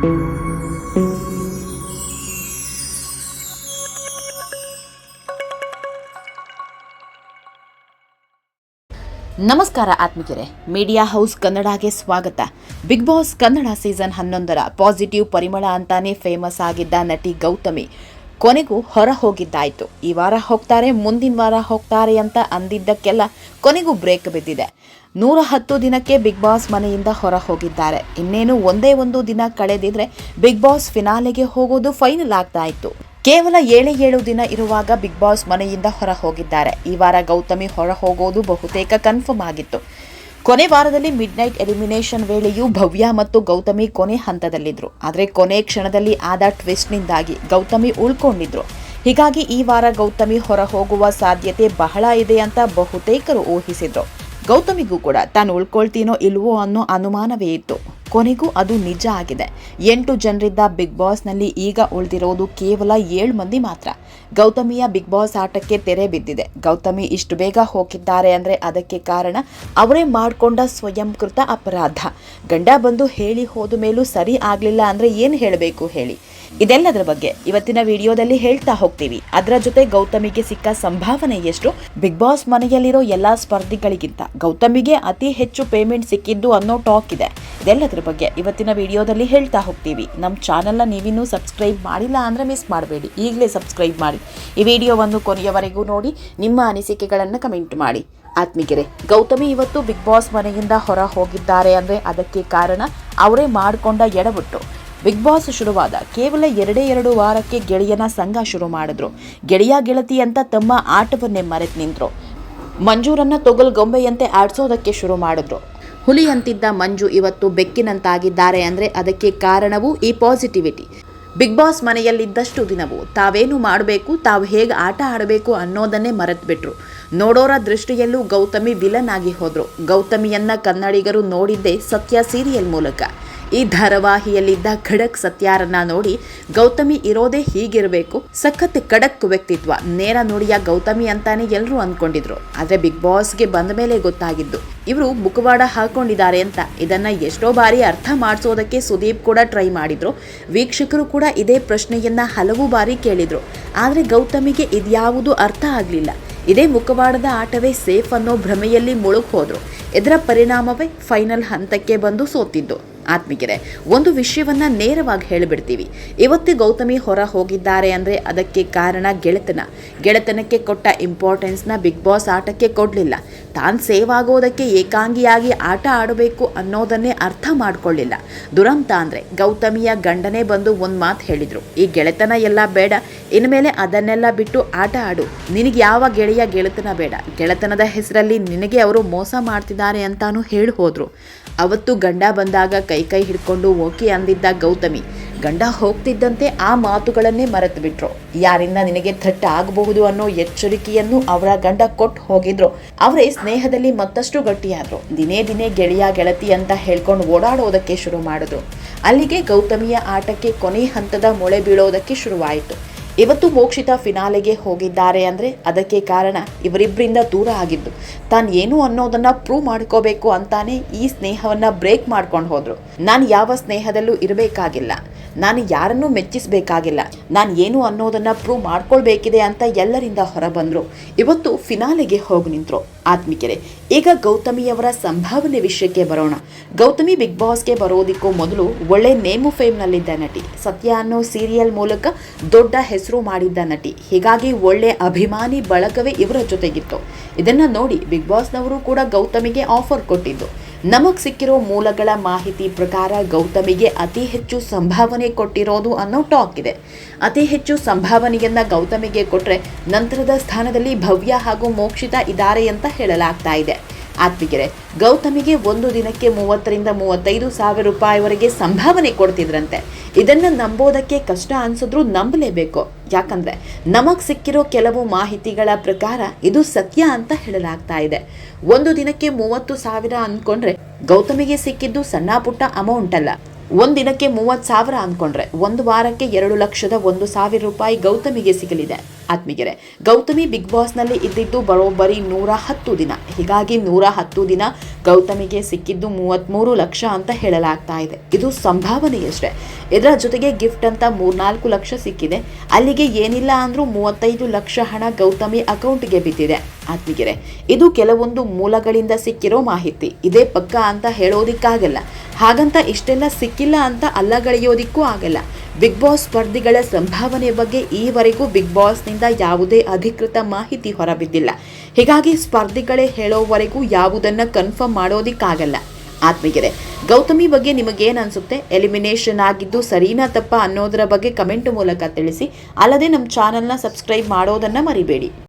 ನಮಸ್ಕಾರ ಆತ್ಮಿಕರೆ media house ಕನ್ನಡಗೆ ಸ್ವಾಗತ. ಬಿಗ್ ಬಾಸ್ ಕನ್ನಡ ಸೀಸನ್ ಹನ್ನೊಂದರ ಪಾಸಿಟಿವ್ ಪರಿಮಳ ಅಂತಾನೆ ಫೇಮಸ್ ಆಗಿದ್ದ ನಟಿ ಗೌತಮಿ. ಕೊನೆಗೂ ಹೊರ ಹೋಗಿದ್ದಾಯಿತು. ಈ ವಾರ ಹೋಗ್ತಾರೆ, ಮುಂದಿನ ವಾರ ಹೋಗ್ತಾರೆ ಅಂತ ಅಂದಿದ್ದಕ್ಕೆಲ್ಲ ಕೊನೆಗೂ ಬ್ರೇಕ್ ಬಿದ್ದಿದೆ. ನೂರ ಹತ್ತು ದಿನಕ್ಕೆ ಬಿಗ್ ಬಾಸ್ ಮನೆಯಿಂದ ಹೊರ ಹೋಗಿದ್ದಾರೆ. ಇನ್ನೇನು ಒಂದೇ ಒಂದು ದಿನ ಕಳೆದಿದ್ರೆ ಬಿಗ್ ಬಾಸ್ ಫಿನಾಲೆಗೆ ಹೋಗೋದು ಫೈನಲ್ ಆಗ್ತಾ ಇತ್ತು ಕೇವಲ ಏಳು ಏಳು ದಿನ ಇರುವಾಗ ಬಿಗ್ ಬಾಸ್ ಮನೆಯಿಂದ ಹೊರ ಹೋಗಿದ್ದಾರೆ. ಈ ವಾರ ಗೌತಮಿ ಹೊರ ಹೋಗೋದು ಬಹುತೇಕ ಕನ್ಫರ್ಮ್ ಆಗಿತ್ತು. ಕೊನೆ ವಾರದಲ್ಲಿ ಮಿಡ್ ನೈಟ್ ಎಲಿಮಿನೇಷನ್ ವೇಳೆಯೂ ಭವ್ಯ ಮತ್ತು ಗೌತಮಿ ಕೊನೆ ಹಂತದಲ್ಲಿದ್ದರು ಆದರೆ ಕೊನೆ ಕ್ಷಣದಲ್ಲಿ ಆದ ಟ್ವಿಸ್ಟ್ನಿಂದಾಗಿ ಗೌತಮಿ ಉಳ್ಕೊಂಡಿದ್ರು. ಹೀಗಾಗಿ ಈ ವಾರ ಗೌತಮಿ ಹೊರ ಹೋಗುವ ಸಾಧ್ಯತೆ ಬಹಳ ಇದೆ ಅಂತ ಬಹುತೇಕರು ಊಹಿಸಿದ್ರು. ಗೌತಮಿಗೂ ಕೂಡ ತಾನು ಉಳ್ಕೊಳ್ತೀನೋ ಇಲ್ವೋ ಅನ್ನೋ ಅನುಮಾನವೇ ಇತ್ತು. ಕೊನೆಗೂ ಅದು ನಿಜ ಆಗಿದೆ. ಎಂಟು ಜನರಿದ್ದ ಬಿಗ್ ಬಾಸ್ನಲ್ಲಿ ಈಗ ಉಳಿದಿರೋದು ಕೇವಲ ಏಳು ಮಂದಿ ಮಾತ್ರ. ಗೌತಮಿಯ ಬಿಗ್ ಬಾಸ್ ಆಟಕ್ಕೆ ತೆರೆ ಬಿದ್ದಿದೆ. ಗೌತಮಿ ಇಷ್ಟು ಬೇಗ ಹೋಗಿದ್ದಾರೆ ಅಂದರೆ ಅದಕ್ಕೆ ಕಾರಣ ಅವರೇ ಮಾಡಿಕೊಂಡ ಸ್ವಯಂಕೃತ ಅಪರಾಧ. ಗಂಡ ಬಂದು ಹೇಳಿ ಹೋದ ಮೇಲೂ ಸರಿ ಆಗಲಿಲ್ಲ ಅಂದರೆ ಏನು ಹೇಳಬೇಕು ಹೇಳಿ. ಇದೆಲ್ಲದರ ಬಗ್ಗೆ ಇವತ್ತಿನ ವಿಡಿಯೋದಲ್ಲಿ ಹೇಳ್ತಾ ಹೋಗ್ತೀವಿ. ಅದರ ಜೊತೆ ಗೌತಮಿಗೆ ಸಿಕ್ಕ ಸಂಭಾವನೆ ಎಷ್ಟು? ಬಿಗ್ ಬಾಸ್ ಮನೆಯಲ್ಲಿರೋ ಎಲ್ಲಾ ಸ್ಪರ್ಧಿಗಳಿಗಿಂತ ಗೌತಮಿಗೆ ಅತಿ ಹೆಚ್ಚು ಪೇಮೆಂಟ್ ಸಿಕ್ಕಿದ್ದು ಅನ್ನೋ ಟಾಕ್ ಇದೆ. ಇದೆಲ್ಲದರ ಬಗ್ಗೆ ಇವತ್ತಿನ ವಿಡಿಯೋದಲ್ಲಿ ಹೇಳ್ತಾ ಹೋಗ್ತೀವಿ. ನಮ್ಮ ಚಾನಲ್ನ ನೀವಿನ್ನೂ ಸಬ್ಸ್ಕ್ರೈಬ್ ಮಾಡಿಲ್ಲ ಅಂದರೆ ಮಿಸ್ ಮಾಡಬೇಡಿ. ಈಗಲೇ ಸಬ್ಸ್ಕ್ರೈಬ್ ಮಾಡಿ. ಈ ವಿಡಿಯೋವನ್ನು ಕೊನೆಯವರೆಗೂ ನೋಡಿ, ನಿಮ್ಮ ಅನಿಸಿಕೆಗಳನ್ನು ಕಮೆಂಟ್ ಮಾಡಿ. ಆತ್ಮಿಗೆರೆ ಗೌತಮಿ ಇವತ್ತು ಬಿಗ್ ಬಾಸ್ ಮನೆಯಿಂದ ಹೊರ ಹೋಗಿದ್ದಾರೆ ಅಂದರೆ ಅದಕ್ಕೆ ಕಾರಣ ಅವರೇ ಮಾಡಿಕೊಂಡ ಎಡಬಿಟ್ಟು. ಬಿಗ್ ಬಾಸ್ ಶುರುವಾದ ಕೇವಲ ಎರಡೇ ಎರಡು ವಾರಕ್ಕೆ ಗೆಳೆಯನ ಸಂಘ ಶುರು ಮಾಡಿದ್ರು. ಗೆಳೆಯ ಗೆಳತಿ ಅಂತ ತಮ್ಮ ಆಟವನ್ನೇ ಮರೆತು ನಿಂತರು. ಮಂಜೂರನ್ನು ತೊಗಲ್ ಗೊಂಬೆಯಂತೆ ಆಡ್ಸೋದಕ್ಕೆ ಶುರು ಮಾಡಿದ್ರು. ಹುಲಿ ಅಂತಿದ್ದ ಮಂಜು ಇವತ್ತು ಬೆಕ್ಕಿನಂತಾಗಿದ್ದಾರೆ ಅಂದರೆ ಅದಕ್ಕೆ ಕಾರಣವೂ ಈ ಪಾಸಿಟಿವಿಟಿ ಬಿಗ್ ಬಾಸ್ ಮನೆಯಲ್ಲಿದ್ದಷ್ಟು ದಿನವು ತಾವೇನು ಮಾಡಬೇಕು, ತಾವು ಹೇಗೆ ಆಟ ಆಡಬೇಕು ಅನ್ನೋದನ್ನೇ ಮರೆತುಬಿಟ್ರು. ನೋಡೋರ ದೃಷ್ಟಿಯಲ್ಲೂ ಗೌತಮಿ ವಿಲನ್ ಆಗಿ ಹೋದರು. ಗೌತಮಿಯನ್ನು ಕನ್ನಡಿಗರು ನೋಡಿದ್ದೇ ಸತ್ಯ ಸೀರಿಯಲ್ ಮೂಲಕ. ಈ ಧಾರಾವಾಹಿಯಲ್ಲಿದ್ದ ಖಡಕ್ ಸತ್ಯಾರನ್ನ ನೋಡಿ ಗೌತಮಿ ಇರೋದೇ ಹೀಗಿರಬೇಕು. ಸಖತ್ ಖಡಕ್ ವ್ಯಕ್ತಿತ್ವ. ನೇರ ನೋಡಿಯ ಗೌತಮಿ ಅಂತಾನೆ ಎಲ್ಲರೂ ಅಂದ್ಕೊಂಡಿದ್ರು ಆದ್ರೆ ಬಿಗ್ ಬಾಸ್ಗೆ ಬಂದ ಮೇಲೆ ಗೊತ್ತಾಗಿದ್ದು, ಇವರು ಮುಖವಾಡ ಹಾಕೊಂಡಿದ್ದಾರೆ ಅಂತ. ಇದನ್ನ ಎಷ್ಟೋ ಬಾರಿ ಅರ್ಥ ಮಾಡಿಸೋದಕ್ಕೆ ಸುದೀಪ್ ಕೂಡ ಟ್ರೈ ಮಾಡಿದ್ರು. ವೀಕ್ಷಕರು ಕೂಡ ಇದೇ ಪ್ರಶ್ನೆಯನ್ನ ಹಲವು ಬಾರಿ ಕೇಳಿದ್ರು. ಆದ್ರೆ ಗೌತಮಿಗೆ ಇದ್ಯಾವುದು ಅರ್ಥ ಆಗಲಿಲ್ಲ. ಇದೇ ಮುಖವಾಡದ ಆಟವೇ ಸೇಫ್ ಅನ್ನೋ ಭ್ರಮೆಯಲ್ಲಿ ಮುಳುಗ್ ಹೋದ್ರು ಇದರ ಪರಿಣಾಮವೇ ಫೈನಲ್ ಹಂತಕ್ಕೆ ಬಂದು ಸೋತಿದ್ದು. ಆತ್ಮಿಗೆರೆ ಒಂದು ವಿಷಯವನ್ನ ನೇರವಾಗಿ ಹೇಳಿಬಿಡ್ತೀವಿ. ಇವತ್ತು ಗೌತಮಿ ಹೊರ ಹೋಗಿದ್ದಾರೆ ಅಂದರೆ ಅದಕ್ಕೆ ಕಾರಣ ಗೆಳೆತನ. ಗೆಳೆತನಕ್ಕೆ ಕೊಟ್ಟ ಇಂಪಾರ್ಟೆನ್ಸ್ನ ಬಿಗ್ ಬಾಸ್ ಆಟಕ್ಕೆ ಕೊಡಲಿಲ್ಲ. ತಾನು ಸೇವ್ ಆಗೋದಕ್ಕೆ ಏಕಾಂಗಿಯಾಗಿ ಆಟ ಆಡಬೇಕು ಅನ್ನೋದನ್ನೇ ಅರ್ಥ ಮಾಡಿಕೊಳ್ಳಿಲ್ಲ. ದುರಂತ ಅಂದರೆ ಗೌತಮಿಯ ಗಂಡನೇ ಬಂದು ಒಂದು ಮಾತು ಹೇಳಿದರು. ಈ ಗೆಳೆತನ ಎಲ್ಲ ಬೇಡ, ಇನ್ಮೇಲೆ ಅದನ್ನೆಲ್ಲ ಬಿಟ್ಟು ಆಟ ಆಡು. ನಿನಗೆ ಯಾವ ಗೆಳೆಯ ಗೆಳೆತನ ಬೇಡ? ಗೆಳೆತನದ ಹೆಸರಲ್ಲಿ ನಿನಗೆ ಅವರು ಮೋಸ ಮಾಡ್ತಿದ್ದಾರೆ ಅಂತಾನು ಹೇಳಿ ಹೋದರು. ಅವತ್ತು ಗಂಡ ಬಂದಾಗ ಕೈ ಕೈ ಹಿಡ್ಕೊಂಡು ಓಕೆ ಅಂದಿದ್ದ ಗೌತಮಿ. ಗಂಡ ಹೋಗ್ತಿದ್ದಂತೆ ಆ ಮಾತುಗಳನ್ನೇ ಮರೆತು ಬಿಟ್ರು ಯಾರಿಂದ ನಿನಗೆ ಥಟ್ಟ ಆಗಬಹುದು ಅನ್ನೋ ಎಚ್ಚರಿಕೆಯನ್ನು ಅವರ ಗಂಡ ಕೊಟ್ಟು ಹೋಗಿದ್ರು. ಅವರೇ ಸ್ನೇಹದಲ್ಲಿ ಮತ್ತಷ್ಟು ಗಟ್ಟಿಯಾದ್ರು. ದಿನೇ ದಿನೇ ಗೆಳೆಯ ಗೆಳತಿ ಅಂತ ಹೇಳ್ಕೊಂಡು ಓಡಾಡೋದಕ್ಕೆ ಶುರು ಮಾಡಿದ್ರು. ಅಲ್ಲಿಗೆ ಗೌತಮಿಯ ಆಟಕ್ಕೆ ಕೊನೆ ಹಂತದ ಮೊಳೆ ಬೀಳೋದಕ್ಕೆ ಶುರುವಾಯಿತು. ಇವತ್ತು ಮೋಕ್ಷಿತ ಫಿನಾಲೆಗೆ ಹೋಗಿದ್ದಾರೆ ಅಂದರೆ ಅದಕ್ಕೆ ಕಾರಣ ಇವರಿಬ್ಬರಿಂದ ದೂರ ಆಗಿದ್ದು. ತಾನು ಏನು ಅನ್ನೋದನ್ನು ಪ್ರೂವ್ ಮಾಡ್ಕೋಬೇಕು ಅಂತಾನೆ ಈ ಸ್ನೇಹವನ್ನು ಬ್ರೇಕ್ ಮಾಡ್ಕೊಂಡು ಹೋದರು. ನಾನು ಯಾವ ಸ್ನೇಹದಲ್ಲೂ ಇರಬೇಕಾಗಿಲ್ಲ. ನಾನು ಯಾರನ್ನೂ ಮೆಚ್ಚಿಸಬೇಕಾಗಿಲ್ಲ. ನಾನು ಏನು ಅನ್ನೋದನ್ನು ಪ್ರೂವ್ ಮಾಡ್ಕೊಳ್ಬೇಕಿದೆ ಅಂತ ಎಲ್ಲರಿಂದ ಹೊರಬಂದರು. ಇವತ್ತು ಫಿನಾಲೆಗೆ ಹೋಗಿ ನಿಂತರು. ಆತ್ಮಿಕೆರೆ, ಈಗ ಗೌತಮಿಯವರ ಸಂಭಾವನೆ ವಿಷಯಕ್ಕೆ ಬರೋಣ. ಗೌತಮಿ ಬಿಗ್ ಬಾಸ್ಗೆ ಬರೋದಿಕ್ಕೂ ಮೊದಲು ಒಳ್ಳೆ ನೇಮು ಫೇಮ್ನಲ್ಲಿದ್ದ ನಟಿ, ಸತ್ಯ ಅನ್ನೋ ಸೀರಿಯಲ್ ಮೂಲಕ ದೊಡ್ಡ ಹೆಸರು ಮಾಡಿದ್ದ ನಟಿ. ಹೀಗಾಗಿ ಒಳ್ಳೆ ಅಭಿಮಾನಿ ಬಳಗವೇ ಇವರ ಜೊತೆಗಿತ್ತು. ಇದನ್ನು ನೋಡಿ ಬಿಗ್ ಬಾಸ್ನವರು ಕೂಡ ಗೌತಮಿಗೆ ಆಫರ್ ಕೊಟ್ಟಿದ್ದು. ನಮಗ್ ಸಿಕ್ಕಿರೋ ಮೂಲಗಳ ಮಾಹಿತಿ ಪ್ರಕಾರ ಗೌತಮಿಗೆ ಅತಿ ಹೆಚ್ಚು ಸಂಭಾವನೆ ಕೊಟ್ಟಿರೋದು ಅನ್ನೋ ಟಾಕ್ ಇದೆ. ಅತಿ ಹೆಚ್ಚು ಸಂಭಾವನೆಯನ್ನ ಗೌತಮಿಗೆ ಕೊಟ್ಟರೆ ನಂತರದ ಸ್ಥಾನದಲ್ಲಿ ಭವ್ಯ ಹಾಗೂ ಮೋಕ್ಷಿತ ಇದ್ದಾರೆ ಅಂತ ಹೇಳಲಾಗ್ತಾ ಇದೆ. ಆತ್ಮಿಗೆರೆ ಗೌತಮಿಗೆ ಒಂದು ದಿನಕ್ಕೆ ಮೂವತ್ತರಿಂದ ಮೂವತ್ತೈದು ಸಾವಿರ ರೂಪಾಯಿವರೆಗೆ ಸಂಭಾವನೆ ಕೊಡ್ತಿದ್ರಂತೆ. ಇದನ್ನು ನಂಬೋದಕ್ಕೆ ಕಷ್ಟ ಅನಿಸಿದ್ರೂ ನಂಬಲೇಬೇಕು. ಯಾಕಂದರೆ ನಮಗೆ ಸಿಕ್ಕಿರೋ ಕೆಲವು ಮಾಹಿತಿಗಳ ಪ್ರಕಾರ ಇದು ಸತ್ಯ ಅಂತ ಹೇಳಲಾಗ್ತಾ ಇದೆ. ಒಂದು ದಿನಕ್ಕೆ ಮೂವತ್ತು ಸಾವಿರ ಅಂದ್ಕೊಂಡ್ರೆ ಗೌತಮಿಗೆ ಸಿಕ್ಕಿದ್ದು ಸಣ್ಣ ಪುಟ್ಟ ಅಮೌಂಟ್ ಅಲ್ಲ. ಒಂದ್ ದಿನಕ್ಕೆ ಮೂವತ್ತು ಸಾವಿರ ಅಂದ್ಕೊಂಡ್ರೆ ಒಂದು ವಾರಕ್ಕೆ ಎರಡು ಲಕ್ಷದ ಒಂದು ಸಾವಿರ ರೂಪಾಯಿ ಗೌತಮಿಗೆ ಸಿಗಲಿದೆ. ಆತ್ಮಿಗೆರೆ ಗೌತಮಿ ಬಿಗ್ ಬಾಸ್ನಲ್ಲಿ ಇದ್ದಿದ್ದು ಬರೋಬ್ಬರಿ ನೂರ ಹತ್ತು ದಿನ. ಹೀಗಾಗಿ ನೂರ ಹತ್ತು ದಿನ ಗೌತಮಿಗೆ ಸಿಕ್ಕಿದ್ದು ಮೂವತ್ತ್ಮೂರು ಲಕ್ಷ ಅಂತ ಹೇಳಲಾಗ್ತಾ ಇದೆ. ಇದು ಸಂಭಾವನೆಯಷ್ಟೇ. ಇದರ ಜೊತೆಗೆ ಗಿಫ್ಟ್ ಅಂತ ಮೂರ್ನಾಲ್ಕು ಲಕ್ಷ ಸಿಕ್ಕಿದೆ. ಅಲ್ಲಿಗೆ ಏನಿಲ್ಲ ಅಂದರೂ ಮೂವತ್ತೈದು ಲಕ್ಷ ಹಣ ಗೌತಮಿ ಅಕೌಂಟ್ಗೆ ಬಿದ್ದಿದೆ. ಆತ್ಮೀಗೆರೆ ಇದು ಕೆಲವೊಂದು ಮೂಲಗಳಿಂದ ಸಿಕ್ಕಿರೋ ಮಾಹಿತಿ. ಇದೇ ಪಕ್ಕ ಅಂತ ಹೇಳೋದಿಕ್ಕಾಗಲ್ಲ. ಹಾಗಂತ ಇಷ್ಟೆಲ್ಲ ಸಿಕ್ಕಿಲ್ಲ ಅಂತ ಅಲ್ಲಗಳೆಯೋದಿಕ್ಕೂ ಆಗಲ್ಲ. ಬಿಗ್ ಬಾಸ್ ಸ್ಪರ್ಧಿಗಳ ಸಂಭಾವನೆ ಬಗ್ಗೆ ಈವರೆಗೂ ಬಿಗ್ ಬಾಸ್ನಿಂದ ಯಾವುದೇ ಅಧಿಕೃತ ಮಾಹಿತಿ ಹೊರಬಿದ್ದಿಲ್ಲ. ಹೀಗಾಗಿ ಸ್ಪರ್ಧಿಗಳೇ ಹೇಳೋವರೆಗೂ ಯಾವುದನ್ನು ಕನ್ಫರ್ಮ್ ಮಾಡೋದಿಕ್ಕಾಗಲ್ಲ. ಆತ್ಮಿಗೆರೆ ಗೌತಮಿ ಬಗ್ಗೆ ನಿಮಗೇನು ಅನಿಸುತ್ತೆ? ಎಲಿಮಿನೇಷನ್ ಆಗಿದ್ದು ಸರಿನಾ ತಪ್ಪ ಅನ್ನೋದರ ಬಗ್ಗೆ ಕಮೆಂಟ್ ಮೂಲಕ ತಿಳಿಸಿ. ಅಲ್ಲದೆ ನಮ್ಮ ಚಾನಲ್ನ ಸಬ್ಸ್ಕ್ರೈಬ್ ಮಾಡೋದನ್ನು ಮರಿಬೇಡಿ.